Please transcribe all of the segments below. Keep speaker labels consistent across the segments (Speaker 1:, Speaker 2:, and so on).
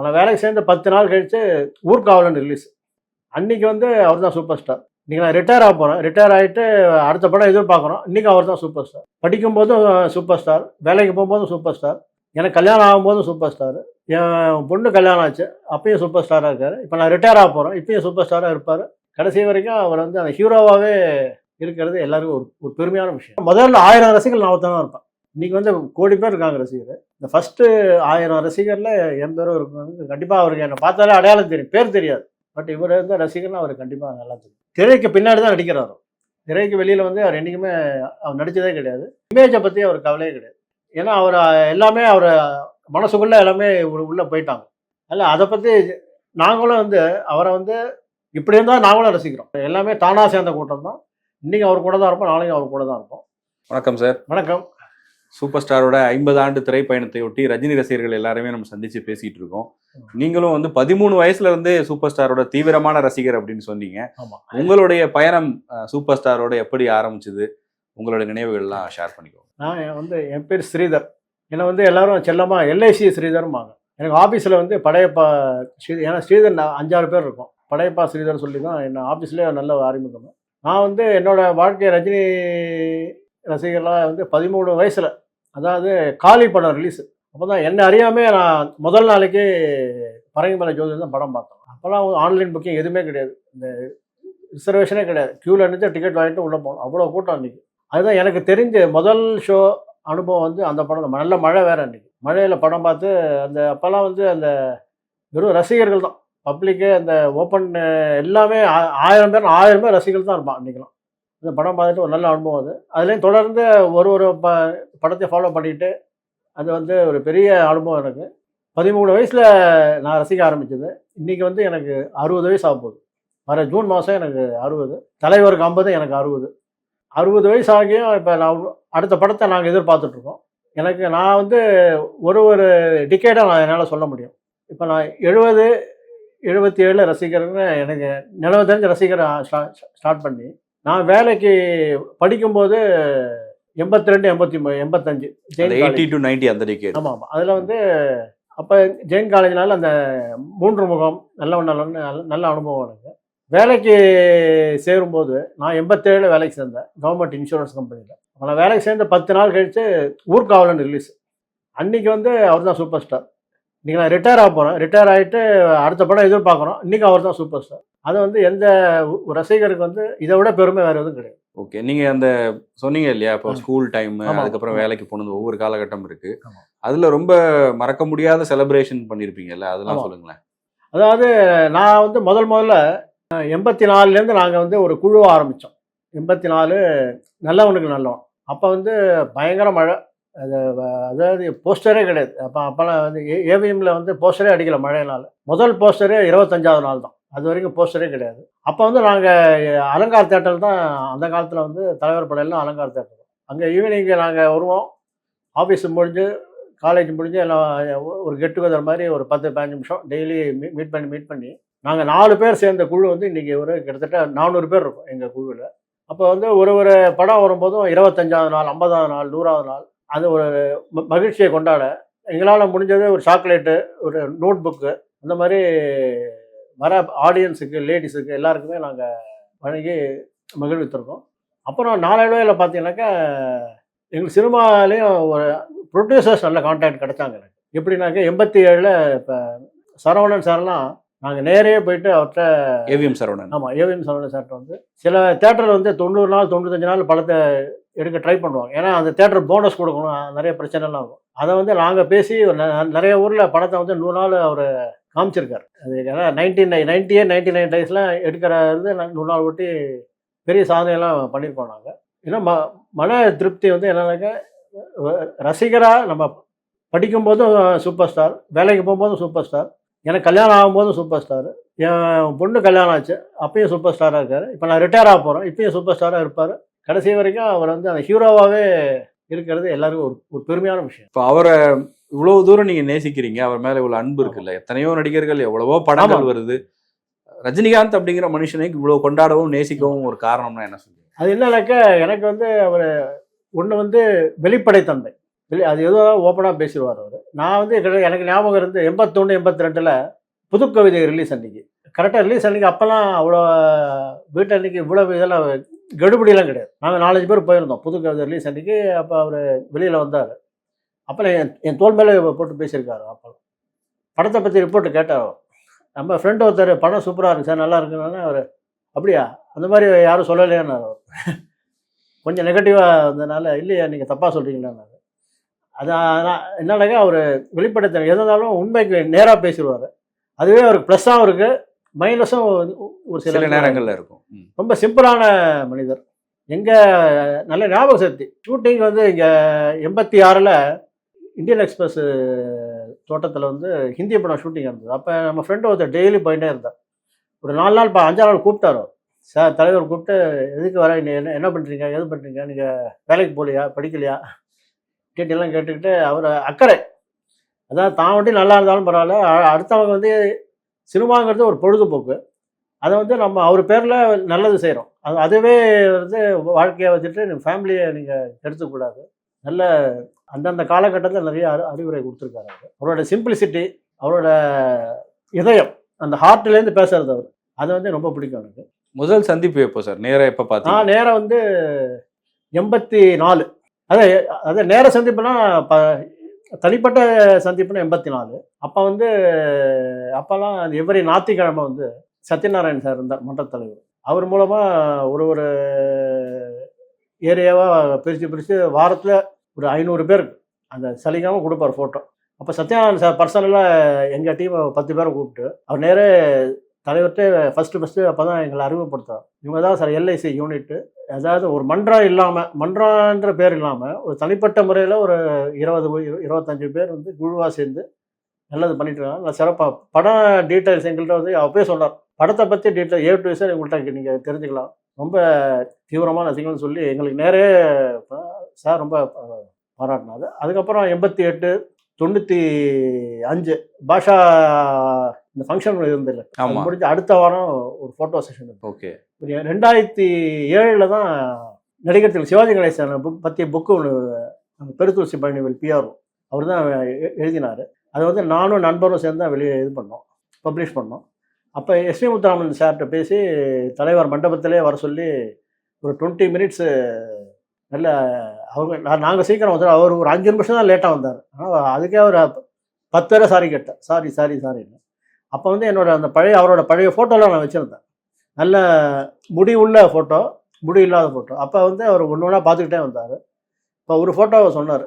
Speaker 1: அவனை வேலைக்கு சேர்ந்து பத்து நாள் கழித்து ஊர்காவலன் ரிலீஸ் அன்னைக்கு வந்து அவர் தான் சூப்பர் ஸ்டார் இன்னைக்கு நான் ரிட்டையர் ஆக போகிறேன் ரிட்டையர் ஆகிட்டு அடுத்த படம் எதிர்பார்க்குறோம் இன்னைக்கு அவர் தான் சூப்பர் ஸ்டார் படிக்கும்போதும் சூப்பர் ஸ்டார் வேலைக்கு போகும்போதும் சூப்பர் ஸ்டார் எனக்கு கல்யாணம் ஆகும்போதும் சூப்பர் ஸ்டார் என் பொண்ணு கல்யாணம் ஆச்சு. அப்பயும் சூப்பர் ஸ்டாராக இருக்கார். இப்போ நான் ரிட்டையர் ஆக போகிறேன் இப்பயும் சூப்பர் ஸ்டாராக இருப்பார். கடைசி வரைக்கும் அவர் வந்து அந்த ஹீரோவாகவே இருக்கிறது எல்லாருக்கும் ஒரு ஒரு பெருமையான விஷயம். முதல்ல ஆயிரம் ரசிகர்கள் நான் தான் இருப்பேன் இன்னைக்கு வந்து கோடி பேர் இருக்காங்க ரசிகர் இந்த ஃபர்ஸ்ட் ஆயிரம் ரசிகர்ல எந்த தடவை இருக்கும் கண்டிப்பாக அவருக்கு என்னை பார்த்தாலே அடையாளம் தெரியும். பேர் தெரியாது. பட் இவர் வந்து ரசிகர்னா அவருக்கு கண்டிப்பாக நல்லா தெரியும். திரைக்கு பின்னாடி தான் நடிக்கிறார் அவர். திரைக்கு வெளியில் வந்து அவர் என்றைக்குமே அவர் நடித்ததே கிடையாது. இமேஜை பற்றி அவர் கவலையே கிடையாது. ஏன்னா அவர் எல்லாமே அவர் மனசுக்குள்ளே எல்லாமே உள்ள- போயிட்டாங்க. அல்ல அதை பற்றி நாங்களும் வந்து அவரை வந்து இப்படி இருந்தால் நாங்களும் ரசிக்கிறோம். எல்லாமே தானா சேர்ந்த கூட்டம் தான். இன்னைக்கு அவர் கூட தான் இருப்போம் நாளைக்கு அவர் கூட தான் இருப்போம்.
Speaker 2: வணக்கம் சார்.
Speaker 1: வணக்கம்.
Speaker 2: சூப்பர் ஸ்டாரோட ஐம்பது ஆண்டு திரைப்பயணத்தை ஒட்டி ரஜினி ரசிகர்கள் எல்லாருமே நம்ம சந்திச்சு பேசிட்டு இருக்கோம். நீங்களும் வந்து பதிமூணு வயசுல இருந்தே சூப்பர் ஸ்டாரோட தீவிரமான ரசிகர் அப்படின்னு சொன்னீங்க. உங்களுடைய பயணம் சூப்பர் ஸ்டாரோட எப்படி ஆரம்பிச்சது? உங்களோட நினைவுகள்லாம் ஷேர் பண்ணிக்கோங்க.
Speaker 1: நான் வந்து என் பேர் ஸ்ரீதர். என்னை வந்து எல்லாரும் செல்லமா எல்ஐசி ஸ்ரீதர்மாங்க எனக்கு ஆஃபீஸில் வந்து படையப்பா ஸ்ரீ ஏன்னா ஸ்ரீதர் நான் அஞ்சாறு பேர் இருக்கும். படையப்பா ஸ்ரீதர் சொல்லி தான் என்ன ஆஃபீஸ்லேயே நல்ல அறிமுகம் நான் வந்து என்னோட வாழ்க்கை ரஜினி ரசிகர்களாக வந்து பதிமூணு வயசில் அதாவது காளி படம் ரிலீஸ் அப்போ தான் என்ன அறியாமே நான் முதல் நாளைக்கு பரங்கிமலை ஜோதி தான் படம் பார்த்தோம். அப்போல்லாம் ஆன்லைன் புக்கிங் எதுவுமே கிடையாது. இந்த ரிசர்வேஷனே கிடையாது. க்யூவில் இருந்து டிக்கெட் வாங்கிட்டு உள்ளே போகணும் அவ்வளோ கூட்டம் அன்றைக்கி அதுதான் எனக்கு தெரிஞ்ச முதல் ஷோ அனுபவம் வந்து அந்த படம் நல்ல மழை வேறு அன்றைக்கி மழையில் படம் பார்த்து அந்த அப்போல்லாம் வந்து அந்த வெறும் ரசிகர்கள் தான். பப்ளிக்கு அந்த ஓப்பன் எல்லாமே ஆ- ஆயிரம் பேர் ஆயிரம் பேர் ரசிகர்கள் தான் இருப்பான் அன்றைக்கெலாம் இந்த படம் பார்த்துட்டு ஒரு நல்ல அனுபவம் அது. அதுலேயும் தொடர்ந்து ஒரு ஒரு ப படத்தை ஃபாலோ பண்ணிட்டு அது வந்து ஒரு பெரிய அனுபவம் எனக்கு. பதிமூணு வயசில் நான் ரசிக்க ஆரம்பித்தது இன்றைக்கி வந்து எனக்கு அறுபது வயசு ஆக போகுது. வர ஜூன் மாதம் எனக்கு அறுபது. தலைவருக்கு ஐம்பது எனக்கு அறுபது. அறுபது வயசு ஆகியும் இப்போ நான் அடுத்த படத்தை நாங்கள் எதிர்பார்த்துட்ருக்கோம் எனக்கு நான் வந்து ஒரு ஒரு டிக்கெட்டாக நான் என்னால் சொல்ல முடியும். இப்போ நான் எழுபது எழுபத்தி ஏழில் ரசிக்கிறேன்னு எனக்கு நிலவு தெரிஞ்சு ரசிக்கிற ஸ்டார்ட் பண்ணி நான் வேலைக்கு படிக்கும்போது எண்பத்தி ரெண்டு எண்பத்தி எண்பத்தஞ்சு ஜெயின்
Speaker 2: எயிட்டி. டு நைன்டி அந்த
Speaker 1: ஆமாம் ஆமாம் அதில் வந்து அப்போ ஜெயின் காலேஜ்னால அந்த மூன்று முகம் நல்ல நல்ல நல்ல- நல்ல அனுபவம் எனக்கு. வேலைக்கு சேரும்போது நான் எண்பத்தேழு வேலைக்கு சேர்ந்தேன் கவர்மெண்ட் இன்சூரன்ஸ் கம்பெனியில் நான் வேலைக்கு சேர்ந்து பத்து நாள் கழித்து ஊர்காவலன் ரிலீஸ் அன்னைக்கு வந்து அவர் தான் சூப்பர் ஸ்டார் இன்னைக்கு நான் ரிட்டையர் ஆக போகிறேன் ரிட்டையர் ஆகிட்டு அடுத்த படம் எதிர்பார்க்குறோம் இன்னைக்கு அவர் தான் சூப்பர் ஸ்டார் அது வந்து எந்த ரசிகருக்கு வந்து இதை விட பெருமை வேறு எதுவும் கிடையாது
Speaker 2: ஓகே நீங்க அந்த சொன்னீங்க இல்லையா இப்போ. School time. அதுக்கப்புறம். வேலைக்கு போனது ஒவ்வொரு காலகட்டம் இருக்கு
Speaker 1: ஆமா.
Speaker 2: அதுல ரொம்ப மறக்க முடியாத செலிப்ரேஷன் பண்ணிருப்பீங்கல்ல அதெல்லாம். சொல்லுங்களேன்
Speaker 1: அதாவது நான் வந்து முதல் முதல்ல எண்பத்தி நாலுலேருந்து நாங்கள் வந்து ஒரு குழு ஆரம்பித்தோம் எண்பத்தி நாலு நல்லவனுக்கு நல்லவன் அப்போ வந்து பயங்கர மழை அது அதாவது போஸ்டரே கிடையாது. அப்போ அப்போல்லாம் வந்து ஏவிஎம்மில் வந்து போஸ்டரே அடிக்கல நாள் முதல் போஸ்டரே இருபத்தஞ்சாவது நாள் தான். அது வரைக்கும் போஸ்டரே கிடையாது. அப்போ வந்து நாங்கள் அலங்கார் தேட்டர் தான் அந்த காலத்தில் வந்து தலைவர் படையெல்லாம் அலங்கார் தேட்டர். அங்கே ஈவினிங்கு நாங்கள் வருவோம். ஆஃபீஸ் முடிஞ்சு காலேஜ் முடிஞ்சு எல்லாம் ஒரு கெட் டுகெதர் மாதிரி ஒரு பத்து பதினஞ்சு நிமிஷம் டெய்லி மீட் பண்ணி மீட் பண்ணி நாங்கள் நாலு பேர் சேர்ந்த குழு வந்து இன்றைக்கி ஒரு கிட்டத்தட்ட நானூறு பேர் இருக்கும் எங்கள் குழுவில் அப்போ வந்து ஒரு ஒரு படம் வரும்போதும் இருபத்தஞ்சாவது நாள் ஐம்பதாவது நாள் நூறாவது நாள் அது ஒரு மகிழ்ச்சியை கொண்டாட. எங்களால் முடிஞ்சது ஒரு சாக்லேட்டு ஒரு நோட் புக்கு அந்த மாதிரி வர ஆடியன்ஸுக்கு லேடிஸுக்கு எல்லாருக்குமே நாங்கள் வழங்கி மகிழ்வித்திருக்கோம். அப்புறம் நாளடைவில் பார்த்தீங்கன்னாக்கா எங்களுக்கு சினிமாலேயும் ஒரு ப்ரொடியூசர்ஸ் நல்ல கான்டாக்ட் கிடைச்சாங்க எனக்கு. எப்படின்னாக்கா எண்பத்தி ஏழில் இப்போ சரவணன் சார்லாம் நாங்கள் நேரே போயிட்டு அவர்கிட்ட
Speaker 2: ஏவிஎம் சரவணன்.
Speaker 1: ஆமாம் ஏவிஎம் சரவணன் சார்ட்ட வந்து சில தேட்டரில் வந்து தொண்ணூறு நாள் தொண்ணூத்தஞ்சு நாள் படத்தை எடுக்க ட்ரை பண்ணுவாங்க. ஏன்னா அந்த தேட்டர் போனஸ் கொடுக்கணும். நிறைய பிரச்சனைலாம் இருக்கும் அதை வந்து நாங்கள் பேசி ந- நிறைய ஊரில் படத்தை வந்து நூறு நாள் அவர் காமிச்சிருக்காரு. அது ஏன்னா நைன்டீன் நை நைன்டி எயிட் நைன்டி நைன் டேஸ்லாம் எடுக்கிறது நூறு நாள் ஒட்டி பெரிய சாதனையெல்லாம் பண்ணியிருக்கோம் நாங்கள் ஏன்னா ம மன திருப்தி வந்து என்னன்னாக்கா ரசிகராக நம்ம படிக்கும்போதும் சூப்பர் ஸ்டார் வேலைக்கு போகும்போதும் சூப்பர் ஸ்டார் எனக்கு கல்யாணம் ஆகும்போதும் சூப்பர் ஸ்டார் என் பொண்ணு கல்யாணம் ஆச்சு அப்பயும் சூப்பர் ஸ்டாராக இருக்கார். இப்போ நான் ரிட்டையர் ஆக போகிறேன் இப்பயும் சூப்பர் ஸ்டாராக இருப்பார். கடைசி வரைக்கும் அவர் வந்து அந்த ஹீரோவாகவே இருக்கிறது எல்லாருக்கும் ஒரு ஒரு பெருமையான விஷயம்.
Speaker 2: இப்போ அவரை இவ்வளவு தூரம் நீங்க நேசிக்கிறீங்க அவர் மேல இவ்வளவு அன்பு இருக்குல்ல எத்தனையோ நடிகர்கள் எவ்வளவோ படங்கள். வருது. ரஜினிகாந்த் அப்படிங்கிற மனுஷனை இவ்வளவு கொண்டாடவும் நேசிக்கவும் ஒரு காரணம்னா என்ன சொல்றீங்க?
Speaker 1: அது என்னன்னாக்கா எனக்கு வந்து அவர் ஒன்று வந்து வெளிப்படைத்தன்மை இல்லை அது ஏதோ ஓப்பனாக பேசிடுவார் அவர். நான் வந்து எனக்கு ஞாபகம் இருந்து எண்பத்தொன்று எண்பத்தி ரெண்டில் புதுக்கவிதை ரிலீஸ் அன்னைக்கு. கரெக்டாக ரிலீஸ் அன்னைக்கு அப்போல்லாம் அவ்வளோ வீட்டு அன்னைக்கு இவ்வளோ இதெல்லாம் கெடுபடியெல்லாம் கிடையாது. நாங்கள் நாலஞ்சு பேர் போயிருந்தோம். புதுக்கவிதை ரிலீஸ் அன்னைக்கு அப்போ அவர் வெளியில் வந்தார். அப்போ என் என் தோல் மேலே போட்டு பேசியிருக்காரு அப்போ. படத்தை பற்றி ரிப்போர்ட்டு கேட்டார். நம்ம ஃப்ரெண்டு ஒருத்தர் படம் சூப்பராக இருக்கு சார் நல்லா இருக்குன்னு அவர் அப்படியா? அந்த மாதிரி யாரும் சொல்லலையான்னு அவர். கொஞ்சம் நெகட்டிவாக இருந்ததுனால இல்லையா நீங்கள் தப்பாக சொல்கிறீங்களான்னாரு அது ஆனால் என்னடாக்கா அவர் வெளிப்படுத்த எது இருந்தாலும் உண்மைக்கு நேராக பேசிடுவார். அதுவே அவருக்கு ப்ளஸ்ஸாகவும் இருக்குது மைனஸும் ஒரு
Speaker 2: சில நேரங்கள்ல இருக்கும்.
Speaker 1: ரொம்ப சிம்பிளான மனிதர். எங்க நல்ல ஞாபக சக்தி. ஷூட்டிங் வந்து இங்க எண்பத்தி ஆறில் இந்தியன் எக்ஸ்பிரஸ் தோட்டத்தில் வந்து ஹிந்தி படம் ஷூட்டிங் இருந்தது அப்போ நம்ம ஃப்ரெண்டு ஒருத்தர் டெய்லி போயிட்டே இருந்தார். ஒரு நாலு நாள் இப்போ அஞ்சாறு நாள் கூப்பிட்டாரு. சார் தலைவர் கூப்பிட்டு எதுக்கு வர? என்ன என்ன பண்ணுறீங்க எது பண்ணுறீங்க நீங்கள் வேலைக்கு போகலையா? படிக்கலையா? டீட்டெயிலாம் கேட்டுக்கிட்டு அவர் அக்கறை. அதாவது தான் வண்டி நல்லா இருந்தாலும் பரவாயில்ல. அடுத்தவங்க வந்து சினிமாங்கிறது ஒரு பொழுதுபோக்கு. அதை வந்து நம்ம அவர் பேரில் நல்லது செய்கிறோம் அது அதுவே வந்து வாழ்க்கையை வச்சுட்டு ஃபேமிலியை நீங்கள் கெடுத்துக்கூடாது. நல்ல அந்தந்த காலகட்டத்தில் நிறைய அறி அறிவுரை கொடுத்துருக்காரு அவர். அவரோட சிம்பிளிசிட்டி அவரோட இதயம் அந்த ஹார்ட்லேருந்து பேசுறது அவர். அது வந்து ரொம்ப பிடிக்கும் எனக்கு.
Speaker 2: முதல் சந்திப்பு எப்போ சார்? நேரா எப்ப
Speaker 1: நான் நேரம் வந்து எண்பத்தி நாலு. அதான் அதான் நேர சந்திப்புனா ப தனிப்பட்ட சந்திப்புன்னு எண்பத்தி நாலு அப்போ வந்து அப்போல்லாம் எவ்வரி ஞாயிற்றுக்கிழமை வந்து சத்யநாராயண் சார் இருந்தார் மன்றத் தலைவர். அவர் மூலமாக ஒரு ஒரு ஏரியாவாக பிரித்து பிரித்து வாரத்தில் ஒரு ஐநூறு பேருக்கு அந்த சலிக்காமல் கொடுப்பார் ஃபோட்டோ அப்போ சத்யநாராயண் சார் பர்சனலாக எங்கள் டீம் பத்து பேரை கூப்பிட்டு அவர் நேரே தலைவர்கிட்ட ஃபஸ்ட்டு ஃபஸ்ட்டு அப்போ தான் எங்களை அறிமுகப்படுத்தார் இவங்க தான் சார் எல்ஐசி யூனிட்டு அதாவது ஒரு மன்றம் இல்லாமல் மன்றன்ற பேர் இல்லாமல் ஒரு தனிப்பட்ட முறையில் ஒரு இருபது இரு- இருபத்தஞ்சு பேர் வந்து குழுவாக சேர்ந்து நல்லது பண்ணிட்டு இருக்காங்க. நல்லா சிறப்பாக படம் டீட்டெயில்ஸ் எங்கள்கிட்ட வந்து அப்பயே சொன்னார். படத்தை பற்றி டீட்டெயில் ஏ டு சார் எங்கள்கிட்ட நீங்கள் தெரிஞ்சுக்கலாம். ரொம்ப தீவிரமாக நசிங்கன்னு சொல்லி எங்களுக்கு நேரே சார் ரொம்ப பாராட்டினார் பாராட்டினாரு. அதுக்கப்புறம் எண்பத்தி எட்டு தொண்ணூற்றி அஞ்சு பாஷா இந்த ஃபங்க்ஷன் இருந்தில்ல முடிஞ்சு அடுத்த வாரம் ஒரு ஃபோட்டோ செஷன்
Speaker 2: ஓகே
Speaker 1: ரெண்டாயிரத்தி ஏழில் தான் நடிகர் திரு சிவாஜி கணேசன் புக் பற்றிய புக்கு ஒன்று பெருத்துளசி பழனிவேல் பிஆர் அவர் தான் எழுதினார். அதை வந்து நானும் நண்பரும் சேர்ந்து தான் வெளியே இது பண்ணோம் பப்ளிஷ் பண்ணோம். அப்போ எஸ்வி முத்துராமன் சார்கிட்ட பேசி தலைவர் மண்டபத்திலே வர சொல்லி ஒரு டுவெண்ட்டி மினிட்ஸு நல்ல அவங்க நாங்கள் சீக்கிரம் வந்தோம் அவர் ஒரு அஞ்சு நிமிஷம் தான் லேட்டாக வந்தார். ஆனால் அதுக்கே அவர் பத்து பேரை சாரி கேட்டேன். சாரி சாரி சாரின்னு அப்போ வந்து என்னோட அந்த பழைய அவரோட பழைய ஃபோட்டோலாம் நான் வச்சுருந்தேன். நல்ல முடி உள்ள ஃபோட்டோ முடி இல்லாத ஃபோட்டோ அப்போ வந்து அவர் ஒன்று ஒன்றா பார்த்துக்கிட்டே வந்தார். இப்போ ஒரு ஃபோட்டோவை சொன்னார்.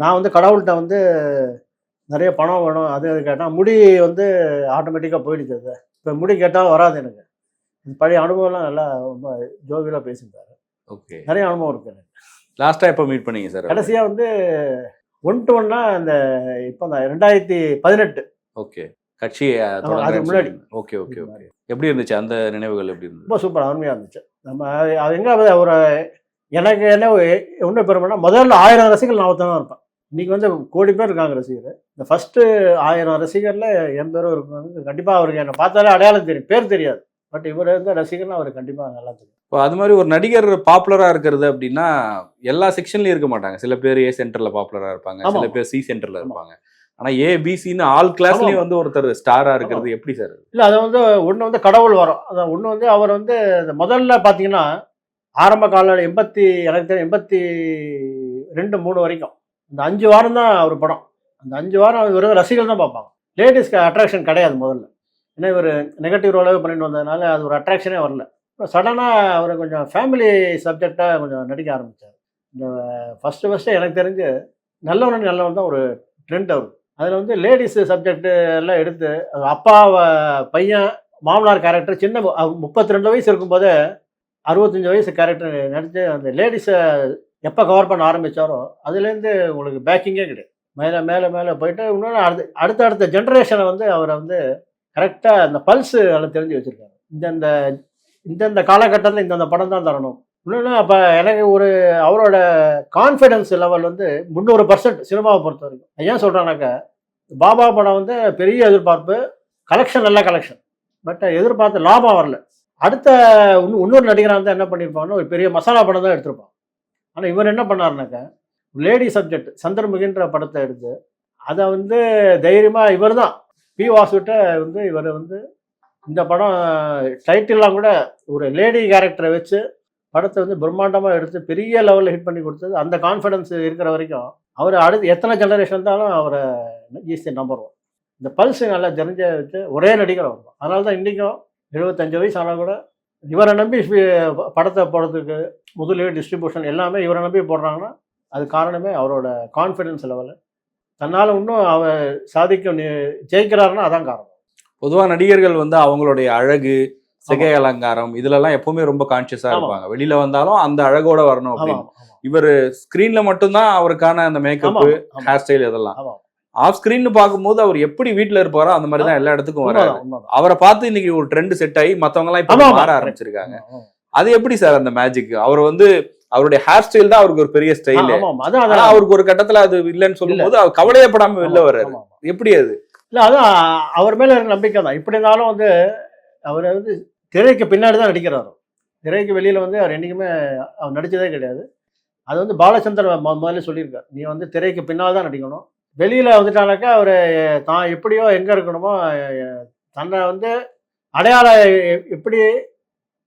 Speaker 1: நான் வந்து கடவுள்கிட்ட வந்து நிறைய பணம் வேணும் அது இது கேட்டால் முடி வந்து ஆட்டோமேட்டிக்காக போயிடுச்சு அது. இப்போ முடி கேட்டாலும் வராது எனக்கு. இந்த பழைய அனுபவம்லாம் நல்லா ரொம்ப ஜோவியலாக பேசியிருந்தாரு.
Speaker 2: ஓகே
Speaker 1: நிறைய அனுபவம் இருக்கு எனக்கு.
Speaker 2: லாஸ்டா எப்போ மீட் பண்ணீங்க சார்
Speaker 1: கடைசியாக வந்து ஒன் டு ஒன்னா இந்த இப்போ இந்த ரெண்டாயிரத்தி பதினெட்டு.
Speaker 2: ஓகே கட்சியை
Speaker 1: ஆமா, அதுக்கு முன்னாடி.
Speaker 2: ஓகே ஓகே ஓகே எப்படி இருந்துச்சு? அந்த நினைவுகள் எப்படி இருந்தது?
Speaker 1: ரொம்ப சூப்பர் அருமையாக இருந்துச்சு. நம்ம அது எங்கே ஒரு எனக்கு என்ன ஒன்றும் பெருமைனா முதல்ல ஆயிரம் ரசிகர்கள் நான் தான் இருப்பேன். இன்னைக்கு வந்து கோடி பேர் இருக்காங்க ரசிகர் இந்த ஃபஸ்ட்டு ஆயிரம் ரசிகரில் என் பேரும் இருக்கும் கண்டிப்பாக அவருக்கு என்னை பார்த்தாலே அடையாளம் தெரியும். பேர் தெரியாது. பட் இவர் இருந்த ரசிகர்னா அவருக்கு கண்டிப்பாக நல்லா தெரியும்.
Speaker 2: இப்போ அது மாதிரி ஒரு நடிகர் பாப்புலரா இருக்கிறது அப்படின்னா எல்லா செக்ஷன்லயும் இருக்க மாட்டாங்க. சில பேர் ஏ சென்டர்ல பாப்புலரா இருப்பாங்க. சில பேர் சி சென்டர்ல இருப்பாங்க. ஆனா ஏ பிசின்னு ஆல் கிளாஸ்லயும். வந்து ஒருத்தர் ஸ்டாரா இருக்கிறது எப்படி சார்
Speaker 1: இல்லை அதை வந்து ஒன்று வந்து கடவுள் வரும். அதான் ஒன்று வந்து அவர் வந்து முதல்ல பார்த்தீங்கன்னா ஆரம்ப கால எண்பத்தி எனக்கு எண்பத்தி ரெண்டு மூணு வரைக்கும். இந்த அஞ்சு வாரம் தான் அவர் படம். அந்த அஞ்சு வாரம் வெறும் ரசிகர்கள் தான் பார்ப்பாங்க. லேடிஸ்க்கு அட்ராக்ஷன் கிடையாது முதல்ல. ஏன்னா இவர் நெகட்டிவ் ரோலாகவே பண்ணிட்டு வந்ததுனால அது ஒரு அட்ராக்ஷனே வரல. இப்போ சடனாக அவர் கொஞ்சம் ஃபேமிலி சப்ஜெக்டாக கொஞ்சம் நடிக்க ஆரம்பித்தார் இந்த ஃபஸ்ட்டு ஃபஸ்ட்டு எனக்கு தெரிஞ்சு நல்லவன் நல்லவன் தான் ஒரு ட்ரெண்ட் அவர். அதில் வந்து லேடிஸு சப்ஜெக்டு எல்லாம் எடுத்து அப்பா பையன் மாமனார் கேரக்டர் சின்ன முப்பத்தி ரெண்டு வயசு இருக்கும்போதே அறுபத்தஞ்சு வயசு கேரக்டர் நடித்து அந்த லேடிஸை எப்போ கவர் பண்ண ஆரம்பித்தாரோ அதுலேருந்து உங்களுக்கு பேக்கிங்கே கிடையாது. மேலே மேலே மேலே போயிட்டு இன்னொன்று அடுத்த அடுத்த அடுத்த ஜென்ரேஷனை வந்து அவரை வந்து கரெக்டாக அந்த பல்ஸு அதில் தெரிஞ்சு வச்சுருக்காரு. இந்தந்த இந்தந்த காலகட்டத்தில் இந்தந்த படம் தான் தரணும். இன்னொன்று அப்போ எனக்கு ஒரு அவரோட கான்ஃபிடென்ஸ் லெவல் வந்து முந்நூறு பர்சன்ட் சினிமாவை பொறுத்த வரைக்கும். ஏன் சொல்கிறேன்னாக்கா பாபா படம் வந்து பெரிய எதிர்பார்ப்பு கலெக்ஷன் நல்ல கலெக்ஷன் பட் எதிர்பார்த்து லாபம் வரல. அடுத்த இன்னொரு நடிகராக இருந்தால் என்ன பண்ணியிருப்பாங்கன்னா ஒரு பெரிய மசாலா படம் தான் எடுத்திருப்பான். ஆனால் இவர் என்ன பண்ணாருனாக்கா லேடி சப்ஜெக்ட் சந்திரமுகின்ற படத்தை எடுத்து அதை வந்து தைரியமாக இவர் தான் பி வாசுகிட்ட வந்து இவர் வந்து இந்த படம் டைட்டிலாம் கூட ஒரு லேடி கேரக்டரை வச்சு படத்தை வந்து பிரம்மாண்டமாக எடுத்து பெரிய லெவலில் ஹிட் பண்ணி கொடுத்தது. அந்த கான்ஃபிடன்ஸ் இருக்கிற வரைக்கும் அவர் அடுத்து எத்தனை ஜெனரேஷன் இருந்தாலும் அவரை ஈஸியாக நம்புவோம் இந்த பல்ஸ் நல்லா தெரிஞ்ச வச்சு ஒரே நடிகர் அவர் அதனால தான் இன்றைக்கும் எழுபத்தஞ்சு வயசு ஆனால் கூட இவரை நம்பி படத்தை போடுறதுக்கு முதலீடு டிஸ்ட்ரிபியூஷன் எல்லாமே இவரை நம்பி போடுறாங்கன்னா அது காரணமே அவரோட கான்ஃபிடன்ஸ் லெவலு தன்னால் இன்னும் அவர் சாதிக்க ஜெயிக்கிறாருன்னா அதான் காரணம்.
Speaker 2: பொதுவா நடிகர்கள் வந்து அவங்களுடைய அழகு சிகை அலங்காரம் இதுல எல்லாம் எப்பவுமே ரொம்ப கான்சியஸா. இருப்பாங்க. வெளியில வந்தாலும் அந்த அழகோட வரணும் அப்படின்னு. இவர் ஸ்கிரீன்ல மட்டும்தான் அவருக்கான அந்த மேக்கப் ஹேர் ஸ்டைல் இதெல்லாம். ஆஃப் ஸ்கிரீன் பார்க்கும்போது அவர் எப்படி வீட்ல இருப்பாரோ அந்த மாதிரி தான் எல்லா இடத்துக்கும் வராரு. அவரை பார்த்து இன்னைக்கு ஒரு ட்ரெண்ட் செட் ஆகி மத்தவங்க எல்லாம் இப்ப. மாற ஆரம்பிச்சிருக்காங்க. அது எப்படி சார் அந்த மேஜிக் அவர் வந்து அவருடைய ஹேர் ஸ்டைல் தான் அவருக்கு ஒரு பெரிய ஸ்டைல் அவருக்கு ஒரு கட்டத்துல அது இல்லைன்னு சொல்லும்போது அவர் கவலையப்படாம வெளில வர்றாரு. எப்படி அது?
Speaker 1: இல்லை அதுவும் அவர் மேலே இருக்க நம்பிக்கை தான். இப்படி இருந்தாலும் வந்து அவர் வந்து திரைக்கு பின்னாடி தான் நடிக்கிறார். திரைக்கு வெளியில் வந்து அவர் என்றைக்குமே அவர் நடித்ததே கிடையாது. அது வந்து பாலச்சந்தர் முதல்ல சொல்லியிருக்கார். நீ வந்து திரைக்கு பின்னால் தான் நடிக்கணும். வெளியில் வந்துட்டானாக்கா அவர் தான் எப்படியோ எங்கே இருக்கணுமோ தன்னை வந்து அடையாளம் எப்படி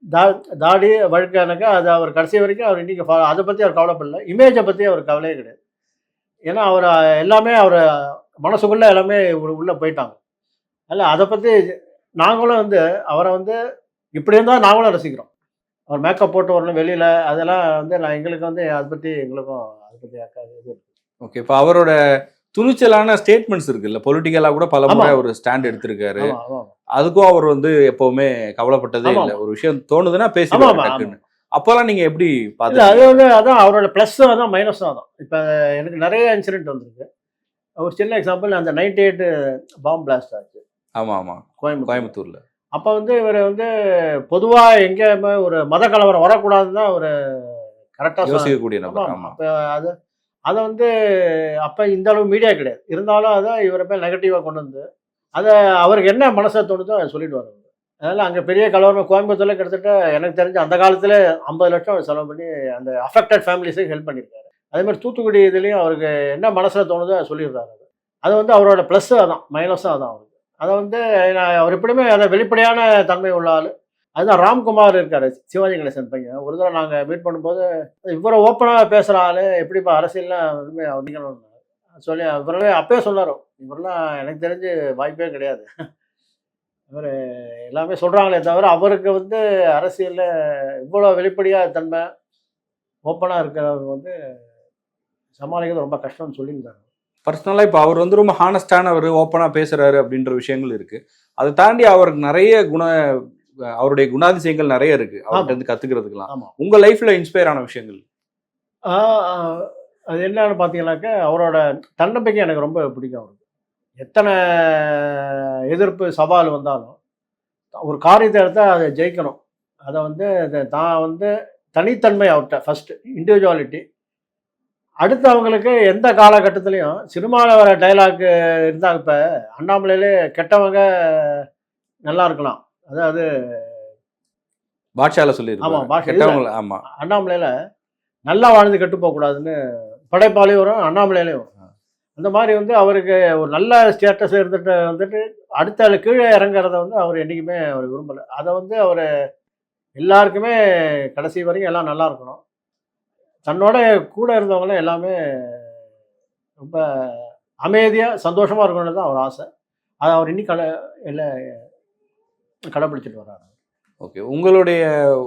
Speaker 1: தா தாடி வழுக்கானாக்கா அது அவர் கடைசி வரைக்கும் அவர் இன்னைக்கு அதை பற்றி அவர் கவலைப்படல. இமேஜை பற்றி அவர் கவலையே கிடையாது. ஏன்னா அவர் எல்லாமே அவர் மனசுக்குள்ள எல்லாமே உள்ள- போயிட்டாங்க. அல்ல அதை பற்றி நாங்களும் வந்து அவரை வந்து இப்படி இருந்தால் நாங்களும் ரசிக்கிறோம். அவர் மேக்கப் போட்டு வரணும் வெளியில் அதெல்லாம் வந்து நான் எங்களுக்கு வந்து அதை பற்றி எங்களுக்கும் அதை பற்றி இது.
Speaker 2: ஓகே இப்ப அவரோட துணிச்சலான ஸ்டேட்மெண்ட்ஸ் இருக்குல்ல பொலிட்டிக்கலா கூட பல முறை. ஒரு ஸ்டாண்ட் எடுத்திருக்காரு. அதுக்கும் அவர் வந்து எப்பவுமே கவலைப்பட்டதே. இல்ல. ஒரு விஷயம் தோணுதுன்னா டக்குன்னு. அப்பெல்லாம் நீங்க எப்படி பாத்து
Speaker 1: அது வந்து அதான் அவரோட ப்ளஸ்ஸும் அதான் மைனஸும் அதான் இப்போ எனக்கு நிறைய இன்சிடென்ட் வந்திருக்கு. ஒரு சின்ன எக்ஸாம்பிள் அந்த நைன்டி எயிட் பாம் பிளாஸ்ட் ஆச்சு.
Speaker 2: ஆமா ஆமா.
Speaker 1: கோயம்புத்தூர்.
Speaker 2: கோயம்புத்தூர்ல.
Speaker 1: அப்போ வந்து இவர் வந்து பொதுவாக எங்கேயுமே ஒரு மத கலவரம் வரக்கூடாதுன்னு தான் ஒரு கரெக்டாக
Speaker 2: யோசிக்கக்கூடிய நபர்
Speaker 1: ஆமா
Speaker 2: ஆமா.
Speaker 1: அப்போ அது அதை வந்து அப்போ இந்த அளவு மீடியா கிடையாது. இருந்தாலும் அதை இவரை மேல் நெகட்டிவாக கொண்டு வந்து அதை அவருக்கு என்ன மனசை தோணுதோ அதை சொல்லிட்டு வர்றாரு அதனால் அங்கே பெரிய கலவரம் கோயம்புத்தூர்ல கிட்டத்தட்ட எனக்கு தெரிஞ்ச அந்த காலத்தில் ஐம்பது லட்சம் அவர் செலவு பண்ணி அந்த அஃபெக்டட் ஃபேமிலிஸுக்கு ஹெல்ப் பண்ணியிருக்காரு. அதே மாதிரி தூத்துக்குடி இதுலேயும் அவருக்கு என்ன மனசில் தோணுதோ அதை சொல்லிடுறாரு அது. அது வந்து அவரோட ப்ளஸ்ஸு அதான் மைனஸும் அதான் அவருக்கு. அதை வந்து நான் அவர் எப்படியுமே அதை வெளிப்படையான தன்மை உள்ள ஆள். அதுதான் ராம்குமார் இருக்காரு சிவாஜி கணேசன் பையன். ஒரு தடவை நாங்கள் மீட் பண்ணும்போது இவரை ஓப்பனாக பேசுகிற ஆள் எப்படிப்பா அரசியல்லாம் எதுவுமே அவனிக்கணும் சொல்லி இவரவே அப்பயே சொன்னாரோ. இவரெல்லாம் எனக்கு தெரிஞ்சு வாய்ப்பே கிடையாது. இவர் எல்லாமே சொல்கிறாங்களே தவிர அவருக்கு வந்து அரசியலில் இவ்வளோ வெளிப்படையாக தன்மை ஓப்பனாக இருக்கிறவர் வந்து சமாளிக்கிறது ரொம்ப கஷ்டம்னு சொல்லியிருந்தாங்க.
Speaker 2: பர்சனலா இப்ப அவர் வந்து ரொம்ப ஹானஸ்டானவர் ஓப்பனா பேசுறாரு அப்படின்ற விஷயங்கள் இருக்கு. அதை தாண்டி அவருக்கு நிறைய குண அவருடைய குணாதிசயங்கள் நிறைய இருக்கு. அவர்கிட்ட இருந்து
Speaker 1: ஆமாம்
Speaker 2: உங்க லைஃப்ல இன்ஸ்பயர் ஆன விஷயங்கள்?
Speaker 1: அது என்னன்னு பார்த்தீங்கன்னாக்கா அவரோட தன்னம்பிக்கை எனக்கு ரொம்ப பிடிக்கும் அவருக்கு. எத்தனை எதிர்ப்பு சவால் வந்தாலும் ஒரு காரியத்தை எடுத்தால் அதை ஜெயிக்கணும். அதை வந்து தான் வந்து தனித்தன்மை அவர்கிட்ட ஃபஸ்ட்டு இண்டிவிஜுவாலிட்டி அடுத்து அவங்களுக்கு எந்த காலகட்டத்திலையும் சினிமாவில் வர டைலாக் இருந்தால் இப்போ அண்ணாமலையிலே கெட்டவங்க நல்லா இருக்கலாம். அதாவது
Speaker 2: பாட்ஷால
Speaker 1: ஆமா,
Speaker 2: சொல்லியிருக்காங்க
Speaker 1: பாட்ஷா.
Speaker 2: கெட்டவங்கள ஆமா.
Speaker 1: அண்ணாமலையில் நல்லா வாழ்ந்து கெட்டு போகக்கூடாதுன்னு படைப்பாலையும் வரும் அண்ணாமலையிலையும். வரும் அந்த மாதிரி வந்து அவருக்கு ஒரு நல்ல ஸ்டேட்டஸ் இருந்துட்டு வந்துட்டு அடுத்த கீழே இறங்குறத வந்து அவர் என்றைக்குமே அவர் விரும்பலை. அதை வந்து அவர் எல்லாருக்குமே கடைசி வரைக்கும் எல்லாம் நல்லா இருக்கணும். தன்னோட கூட இருந்தவங்களும் எல்லாமே ரொம்ப அமைதியாக சந்தோஷமாக இருக்கணும்னு தான் அவர் ஆசை. அதை அவர் இன்னி கடை இல்லை கடைப்பிடிச்சிட்டு வர்றாரு.
Speaker 2: ஓகே. உங்களுடைய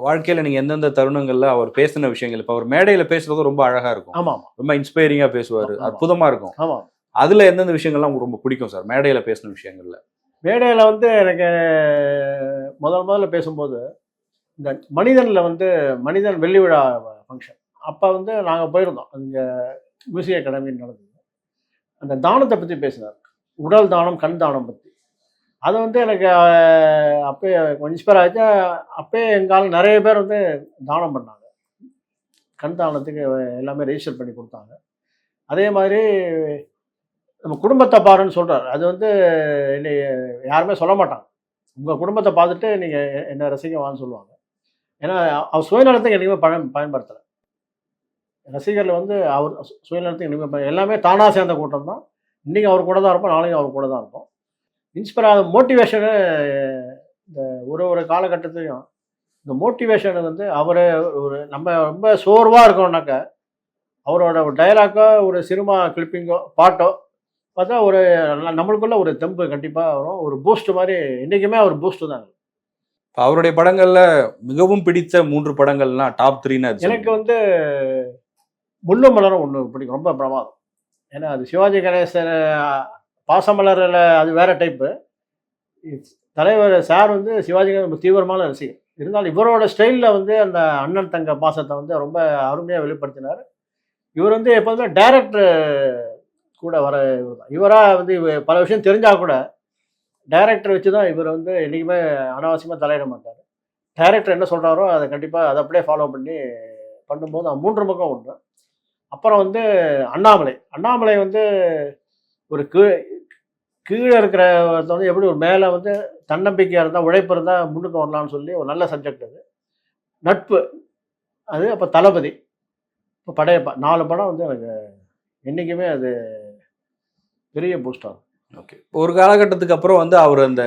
Speaker 2: வாழ்க்கையில நீங்க எந்தெந்த தருணங்கள்ல அவர் பேசின விஷயங்கள் இப்ப அவர் மேடையில பேசுறது ரொம்ப அழகா இருக்கும்.
Speaker 1: ஆமாம்
Speaker 2: ரொம்ப இன்ஸ்பைரிங்கா பேசுவாரு.
Speaker 1: ஆமா.
Speaker 2: அற்புதமா இருக்கும்.
Speaker 1: ஆமாம்
Speaker 2: அதுல எந்தெந்த விஷயங்கள்லாம் உங்களுக்கு ரொம்ப பிடிக்கும் சார் மேடையில பேசின விஷயங்கள்ல?
Speaker 1: மேடையில் வந்து எனக்கு முதல் முதல்ல பேசும்போது இந்த மனிதனில் வந்து மனிதன் வெள்ளி விழா ஃபங்க்ஷன் அப்போ வந்து நாங்கள் போயிருந்தோம். இங்கே மியூசிக் அகாடமின்னு நடந்தது. அந்த தானத்தை பற்றி பேசினார். உடல் தானம் கண் தானம் பற்றி அது வந்து எனக்கு அப்பயே கொஞ்சம் இன்ஸ்பயர் ஆச்சு அப்பயே எங்கால நிறைய பேர் வந்து தானம் பண்ணாங்க. கண் தானத்துக்கு எல்லாமே ரெஜிஸ்டர் பண்ணி கொடுத்தாங்க. அதே மாதிரி நம்ம குடும்பத்தை பாருன்னு சொல்கிறார் அது வந்து என்னை யாருமே சொல்ல மாட்டாங்க. உங்கள் குடும்பத்தை பார்த்துட்டு நீங்கள் என்ன ரசிக்க வான்னு சொல்லுவாங்க. ஏன்னா அவர் சுயநலத்துக்கு என்றைக்குமே பயன் பயன்படுத்தலை. ரசிகர்கள் வந்து அவர் சுயநலத்துக்கு இனிமே எல்லாமே தானாக சேர்ந்த கூட்டம் தான். இன்றைக்கி அவர் கூட தான் இருப்போம் நாளைக்கு அவர் கூட தான் இருப்போம். இன்ஸ்பயர் ஆக மோட்டிவேஷனு இந்த ஒரு ஒரு காலகட்டத்திலையும் இந்த மோட்டிவேஷன் வந்து அவர் ஒரு நம்ம ரொம்ப சோர்வாக இருக்கோம்னாக்க அவரோட ஒரு டைலாக்கோ ஒரு சினிமா கிளிப்பிங்கோ பாட்டோ பார்த்தா ஒரு நல்ல- நம்மளுக்குள்ள ஒரு தெம்பு கண்டிப்பாக வரும். ஒரு பூஸ்ட் மாதிரி என்றைக்குமே அவர் பூஸ்ட் தான்.
Speaker 2: அவருடைய படங்கள்ல மிகவும் பிடித்த மூன்று படங்கள்னா டாப் த்ரீன்னு
Speaker 1: எனக்கு வந்து முள்ளும் மலரும் ஒன்று பிடிக்கும். ரொம்ப பிரமாதம். ஏன்னா அது சிவாஜி கணேசன் பாசமலரில் அது வேற டைப்பு தலைவர் சார் வந்து சிவாஜி கணேசன் தீவிரமான ரசிகர். இருந்தாலும் இவரோட ஸ்டைலில் வந்து அந்த அண்ணன் தங்க பாசத்தை வந்து ரொம்ப அருமையாக வெளிப்படுத்தினார். இவர் வந்து எப்போதுமே டைரக்டர் கூட வர இவராக வந்து பல விஷயம் தெரிஞ்சால் கூட டைரக்டர் வச்சு தான் இவர் வந்து என்றைக்குமே அனாவசியமாக தலையிட மாட்டார். டைரக்டர் என்ன சொல்கிறாரோ அதை கண்டிப்பாக அதை அப்படியே ஃபாலோ பண்ணி பண்ணும்போது மூன்று பக்கம் உண்டு அப்புறம் வந்து அண்ணாமலை. அண்ணாமலை வந்து ஒரு கீழே கீழே இருக்கிற வந்து எப்படி ஒரு மேலே வந்து தன்னம்பிக்கையாக இருந்தால் உழைப்பு இருந்தால் முன்னுக்கு வரலாம்னு சொல்லி ஒரு நல்ல சப்ஜெக்ட் அது. நட்பு. அது அப்போ தளபதி. இப்போ படையப்பா. நாலு படம் வந்து எனக்கு என்றைக்குமே அது பெரிய பூஸ்டாகும்
Speaker 2: ஓகே ஒரு காலகட்டத்துக்கு அப்புறம் வந்து அவர் அந்த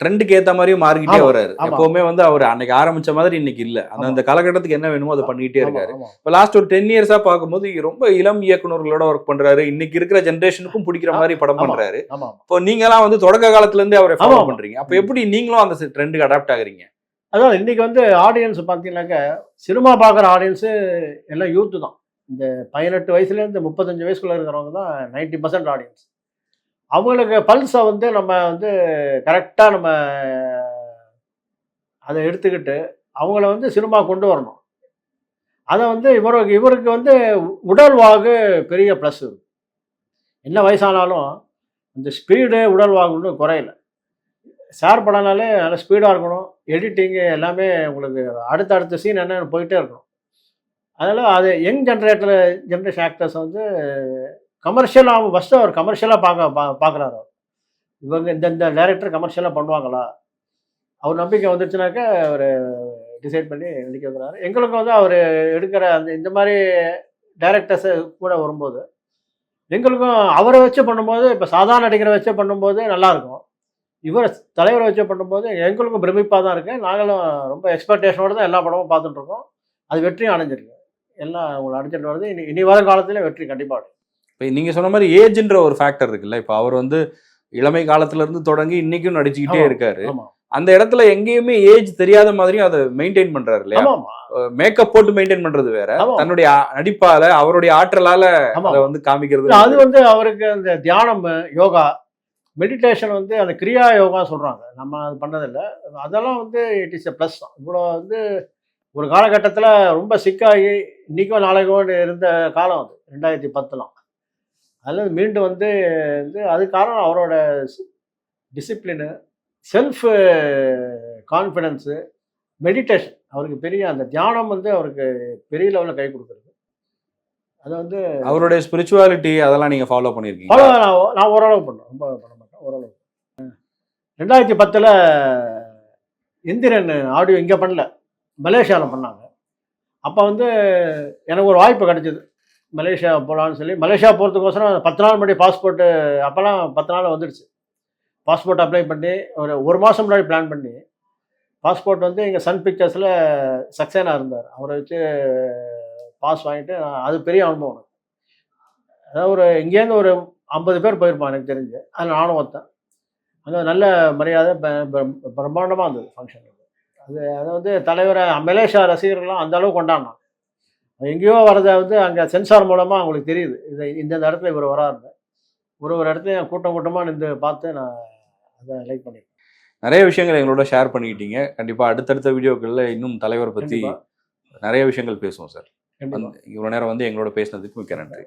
Speaker 2: ட்ரெண்டுக்கு ஏத்த மாதிரியும் மாறிக்கிட்டே
Speaker 1: ஆமா.
Speaker 2: எப்பவுமே வந்து அவர் அன்னைக்கு ஆரம்பிச்ச மாதிரி இன்னைக்கு இல்ல அந்த. அந்த காலகட்டத்துக்கு என்ன வேணுமோ அதை பண்ணிக்கிட்டே இருக்காரு. இப்போ லாஸ்ட் ஒரு டென் இயர்ஸா பார்க்கும்போது ரொம்ப இளம் இயக்குனர்களோட ஒர்க் பண்றாரு இன்னைக்கு இருக்கிற ஜென்ரேஷனுக்கும் பிடிக்கிற மாதிரி படம். பண்றாரு இப்போ நீங்கலாம் வந்து தொடக்க காலத்துல இருந்தே அவரை ஃபாலோ. பண்றீங்க அப்ப எப்படி நீங்களும் அந்த ட்ரெண்டுக்கு அடாப்ட் ஆகுறீங்க
Speaker 1: அதான் இன்னைக்கு வந்து ஆடியன்ஸ் பார்த்தீங்கன்னாக்க சினிமா பார்க்குற ஆடியன்ஸு எல்லாம் யூத்து தான் இந்த பதினெட்டு வயசுலேருந்து முப்பத்தஞ்சு வயசுக்குள்ள இருக்கிறவங்க தான் நைன்டி பர்சன்ட் ஆடியன்ஸ் அவங்களுக்கு பல்ஸை வந்து நம்ம வந்து கரெக்டாக நம்ம அதை எடுத்துக்கிட்டு அவங்கள வந்து சினிமா கொண்டு வரணும். அதை வந்து இவருக்கு இவருக்கு வந்து உடல் வாகு பெரிய ப்ளஸ் என்ன வயசானாலும் இந்த ஸ்பீடு உடல் ஒன்றும் குறையல. ஷேர் படம்னாலே நல்லா ஸ்பீடாக இருக்கணும். எடிட்டிங்கு எல்லாமே உங்களுக்கு அடுத்தடுத்த சீன் என்னென்னு போயிட்டே இருக்கணும். அதனால் அது யங் ஜென்ரேட்டர் ஜென்ரேஷன் ஆக்டர்ஸ் வந்து கமர்ஷியலாக ஃபஸ்ட்டு அவர் கமர்ஷியலாக பார்க்க பா பார்க்குறாரு இவங்க இந்த இந்த டேரக்டர் கமர்ஷியலாக பண்ணுவாங்களா? அவர் நம்பிக்கை வந்துருச்சுனாக்கா அவர் டிசைட் பண்ணி நடிக்க வைக்கிறாரு. எங்களுக்கும் வந்து அவர் எடுக்கிற அந்த இந்த மாதிரி டேரக்டர்ஸு கூட வரும்போது எங்களுக்கும் அவரை வச்சு பண்ணும்போது இப்போ சாதாரண நடிகரை வச்சு பண்ணும்போது நல்லாயிருக்கும் இவர் தலைவரை வச்சு பண்ணும்போது எங்களுக்கும் பிரமிப்பாக தான் இருக்குது நாங்களும் ரொம்ப எக்ஸ்பெக்டேஷனோட தான் எல்லா படமும் பார்த்துட்ருக்கோம் அது வெற்றியும் அடைஞ்சிருக்கு. எல்லாம் உங்களை அடைஞ்சிட்டு வருது இனி இனி வரும் காலத்துல வெற்றி கண்டிப்பாக
Speaker 2: இப்போ நீங்க சொன்ன மாதிரி ஏஜ்ன்ற ஒரு ஃபேக்டர் இருக்குல்ல. இப்போ அவர் வந்து இளமை காலத்துல இருந்து தொடங்கி இன்னைக்கும் நடிச்சுக்கிட்டே. இருக்காரு. அந்த இடத்துல எங்கேயுமே ஏஜ் தெரியாத மாதிரியும் அதை மெயின்டைன் பண்றாரு இல்லையா? மேக்கப் போட்டு மெயின்டைன் பண்றது வேற. தன்னுடைய நடிப்பால அவருடைய ஆற்றலால அதை வந்து காமிக்கிறது
Speaker 1: அது வந்து அவருக்கு அந்த தியானம் யோகா மெடிடேஷன் வந்து அந்த கிரியா யோகா சொல்றாங்க. நம்ம அது பண்ணதில்லை. அதெல்லாம் வந்து இட் இஸ் எ ப்ளஸ் தான். இவ்வளோ வந்து ஒரு காலகட்டத்தில் ரொம்ப சிக்காகி இன்னைக்கோ நாளைக்கோ இருந்த காலம் அது. ரெண்டாயிரத்தி பத்துலாம். அதில் மீண்டும் வந்து வந்து அது காரணம் அவரோட டிசிப்ளினு செல்ஃப் கான்ஃபிடென்ஸு மெடிடேஷன் அவருக்கு பெரிய அந்த தியானம் வந்து அவருக்கு பெரிய லெவலில் கை கொடுக்குறது. அது வந்து
Speaker 2: அவருடைய ஸ்பிரிச்சுவாலிட்டி அதெல்லாம் நீங்க ஃபாலோ பண்ணிருக்கீங்க
Speaker 1: ஃபாலோ நான் நான் ஓரளவு பண்ணேன் ரொம்ப பண்ண மாட்டேன். ஓரளவு. ரெண்டாயிரத்தி பத்தில் இந்திரன் ஆடியோ இங்கே பண்ணல. மலேசியாவில் பண்ணாங்க. அப்போ வந்து எனக்கு ஒரு வாய்ப்பு கிடைச்சிது. மலேசியா போகலான்னு சொல்லி மலேசியா போகிறதுக்கோசரம் பத்து நாள் முன்னாடி பாஸ்போர்ட்டு அப்போல்லாம் பத்து நாள் வந்துடுச்சு. பாஸ்போர்ட் அப்ளை பண்ணி ஒரு ஒரு மாதம் முன்னாடி பிளான் பண்ணி பாஸ்போர்ட் வந்து இங்கே சன் பிக்சர்ஸில் சக்சேனா இருந்தார். அவரை வச்சு பாஸ் வாங்கிட்டு நான் அது பெரிய அனுபவம் அதாவது ஒரு இங்கேருந்து ஒரு ஐம்பது பேர் போயிருப்பான் எனக்கு தெரிஞ்சு. அதில் நானும் ஒருத்தன். அங்கே நல்ல மரியாதை ப- பிரம்மாண்டமாக இருந்தது ஃபங்க்ஷன் அது அதை வந்து தலைவரை மலேசியா ரசிகர்கள்லாம் அந்த அளவுக்கு கொண்டாடினான் எங்கேயோ வரதை வந்து அங்கே சென்சார் மூலமாக அவங்களுக்கு தெரியுது. இது இந்தந்த இடத்துல இவர் வராருன்னு. ஒரு ஒரு இடத்துலையும் கூட்டம் கூட்டமாக நின்று பார்த்து நான் அதை லைக் பண்ணியிருக்கேன்
Speaker 2: நிறைய விஷயங்கள் எங்களோட ஷேர் பண்ணிக்கிட்டீங்க. கண்டிப்பா அடுத்தடுத்த வீடியோக்கள்ல இன்னும் தலைவரை பத்தி
Speaker 1: கண்டிப்பா.
Speaker 2: நிறைய விஷயங்கள் பேசுவோம் சார்
Speaker 1: கண்டிப்பாக
Speaker 2: இவ்வளவு நேரம் வந்து எங்களோட பேசினதுக்கு மிக்க நன்றி.